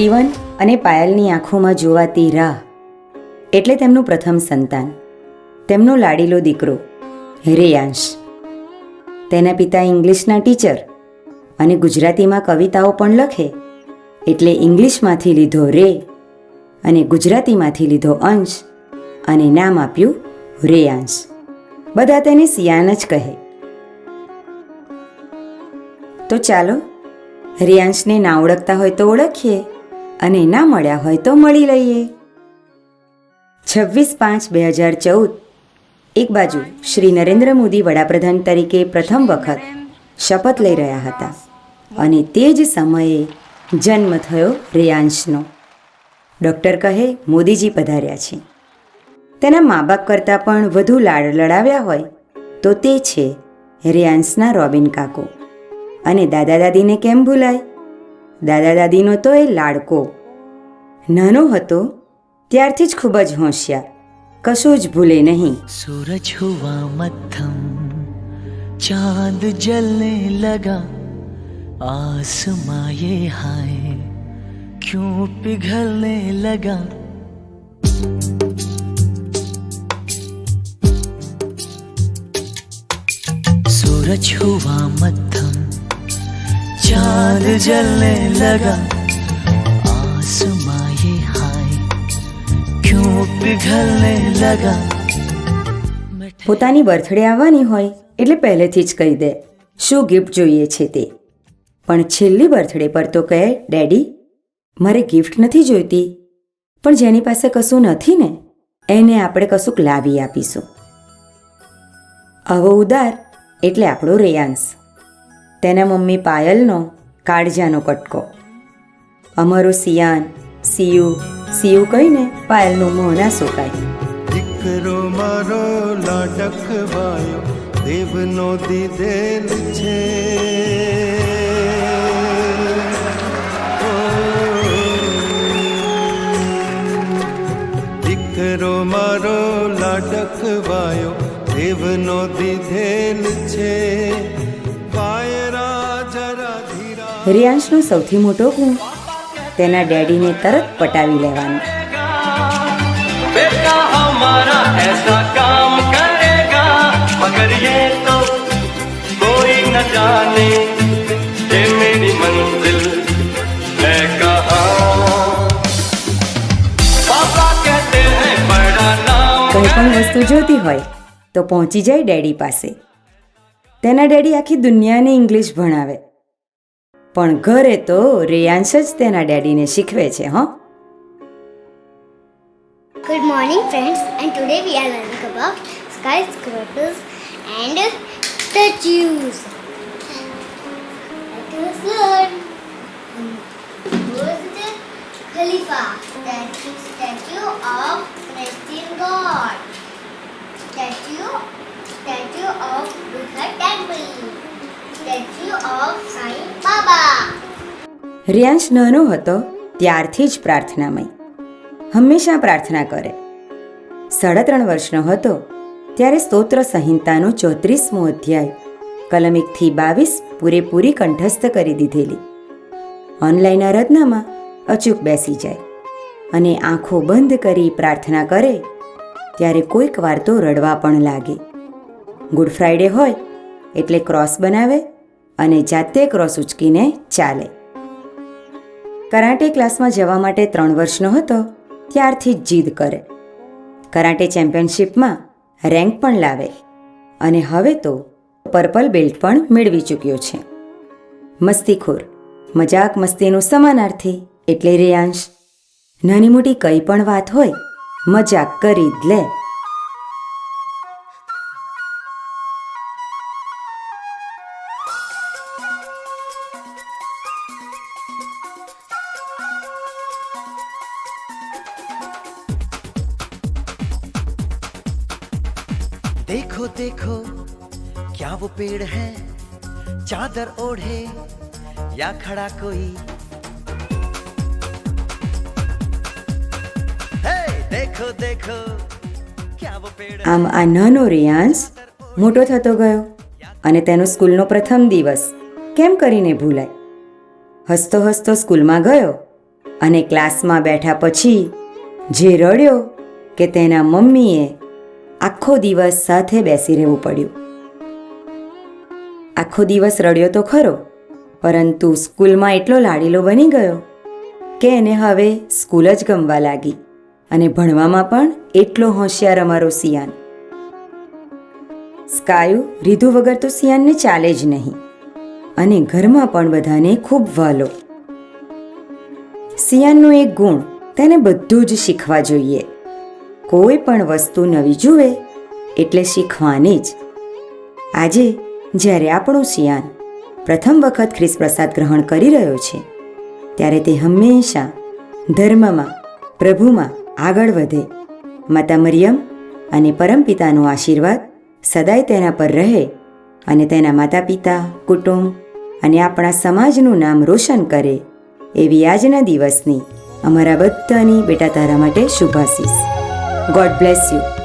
Steven અને પાયલની આંખોમાં જોવાતી રાહ એટલે તેમનું પ્રથમ સંતાન. તેમનો લાડીલો દીકરો રેયાંશ તેના પિતા ઇંગ્લિશના ટીચર અને ગુજરાતીમાં કવિતાઓ પણ લખે એટલે ઇંગ્લિશમાંથી લીધો રે અને ગુજરાતીમાંથી લીધો અંશ અને નામ આપ્યું રેયાંશ. બધા તેને સિયાન જ કહે. તો ચાલો, રેયાંશને ના ઓળખતા હોય તો ઓળખીએ. અને ના મળ્યા હોય તો મળી લઈએ. છવ્વીસ પાંચ બે હજાર ચૌદ. એક બાજુ શ્રી નરેન્દ્ર મોદી વડાપ્રધાન તરીકે પ્રથમ વખત શપથ લઈ રહ્યા હતા. અને તે જ સમયે જન્મ થયો રિયાંશનો. ડૉક્ટર કહે, મોદીજી પધાર્યા છે. તેના મા બાપ કરતાં પણ વધુ લાડ લડાવ્યા હોય તો તે છે રિયાંશના રોબિન કાકો. અને દાદા દાદીને કેમ ભૂલાય? દાદા દાદીનો તો એ લાડકો નાનો હતો ત્યારથી જ ખૂબ જ હોશિયાર કશું જ ભૂલે નહીં सूरज हुआ मत्थम चांद जलने लगा आसमां ये हाय क्यों पिघलने लगा सूरज हुआ मत्थम चांद जलने लगा आसमां ये हाय क्यों पिघलने लगा પોતાની બર્થડે આવવાની હોય એટલે પહેલેથી જ કહી દે શું ગિફ્ટ જોઈએ છે તે પણ છેલ્લી બર્થડે પર તો કહે ડેડી મારે ગિફ્ટ નથી જોઈતી પણ જેની પાસે કશું નથી ને એને આપણે કશુંક લાવી આપીશું આવો ઉદાર એટલે આપણો રેયાંશ તેના મમ્મી પાયલનો કાળજાનો કટકો. અમારો સિયાન, સિયુ સિયુ કહીને પાયલનું મોં ના સુકાય. દીકરો મારો લાડકવાયો દેવનો દીધેલ છે. દીકરો મારો લાડકવાયો દેવનો દીધેલ છે. રિયાંશનો સૌથી મોટો ગુણ તેના ડેડીને તરત પટાવી લેવાનું. કોઈ કોઈ પણ વસ્તુ જોતી હોય તો પહોંચી જાય ડેડી પાસે. તેના ડેડી આખી દુનિયાને ઇંગ્લિશ ભણાવે. પણ ઘરે તો રેયાંશ જ તેના ડેડીને શીખવે છે હં and statues. Let us learn. Burj Khalifa, statue, statue of Palestine God. Statue, statue of Buddha Temple. Statue of Sai Baba. Riyansh નાનો હતો, ત્યારથી જ પ્રાર્થનામય. હંમેશા પ્રાર્થના કરે. સાડા ત્રણ વર્ષનો હતો, ત્યારે સ્તોત્ર સંહિતાનો ચોત્રીસમો અધ્યાય કલમ એકથી બાવીસ પૂરેપૂરી કંઠસ્થ કરી દીધેલી. ઓનલાઈન આરાધનામાં અચૂક બેસી જાય અને આંખો બંધ કરી પ્રાર્થના કરે, ત્યારે કોઈક વાર તો રડવા પણ લાગે. ગુડ ફ્રાઈડે હોય, એટલે ક્રોસ બનાવે અને જાતે ક્રોસ ઉચકીને ચાલે. કરાટે ક્લાસમાં જવા માટે ત્રણ વર્ષનો હતો, ત્યારથી જ જીદ કરે. કરાટે ચેમ્પિયનશિપમાં રેન્ક પણ લાવે અને હવે તો પર્પલ બેલ્ટ પણ મેળવી ચૂક્યો છે. મસ્તીખોર, મજાક મસ્તીનું સમાનાર્થી એટલે રેયાંશ. નાની મોટી કંઈ પણ વાત હોય, મજાક કરી જ લે. देखो देखो क्या वो पेड़ है चादर ओढ़े या खड़ा कोई हे देखो देखो क्या वो पेड़ આમ આ નાનો રિયાંશ મોટો થતો ગયો અને તેનો સ્કૂલનો પ્રથમ દિવસ કેમ કરીને ભૂલાય હસતો હસતો સ્કૂલમાં ગયો અને ક્લાસમાં બેઠા પછી જે રડ્યો કે તેના મમ્મીએ આખો દિવસ સાથે બેસી રહેવું પડ્યું. આખો દિવસ રડ્યો તો ખરો, પરંતુ સ્કૂલમાં એટલો લાડીલો બની ગયો કે એને હવે સ્કૂલ જ ગમવા લાગી અને ભણવામાં પણ એટલો હોશિયાર અમારો સિયાન. સ્કાયુ રીધુ વગર તો સિયાનને ચાલે જ નહીં અને ઘરમાં પણ બધાને ખૂબ વાલો. સિયાનનો એક ગુણ તેને બધું જ શીખવા જોઈએ. કોઈ પણ વસ્તુ નવી જુએ એટલે શીખવાની જ. આજે, જ્યારે આપણું શિયાન પ્રથમ વખત ખ્રિસ પ્રસાદ ગ્રહણ કરી રહ્યો છે, ત્યારે તે હંમેશા ધર્મમાં, પ્રભુમાં આગળ વધે. માતા મરિયમ અને પરમપિતાનો આશીર્વાદ સદાય તેના પર રહે અને તેના માતા પિતા કુટુંબ અને આપણા સમાજનું નામ રોશન કરે એવી આજના દિવસની અમારા બધાની બેટા તારા માટે શુભાશીષ. God bless you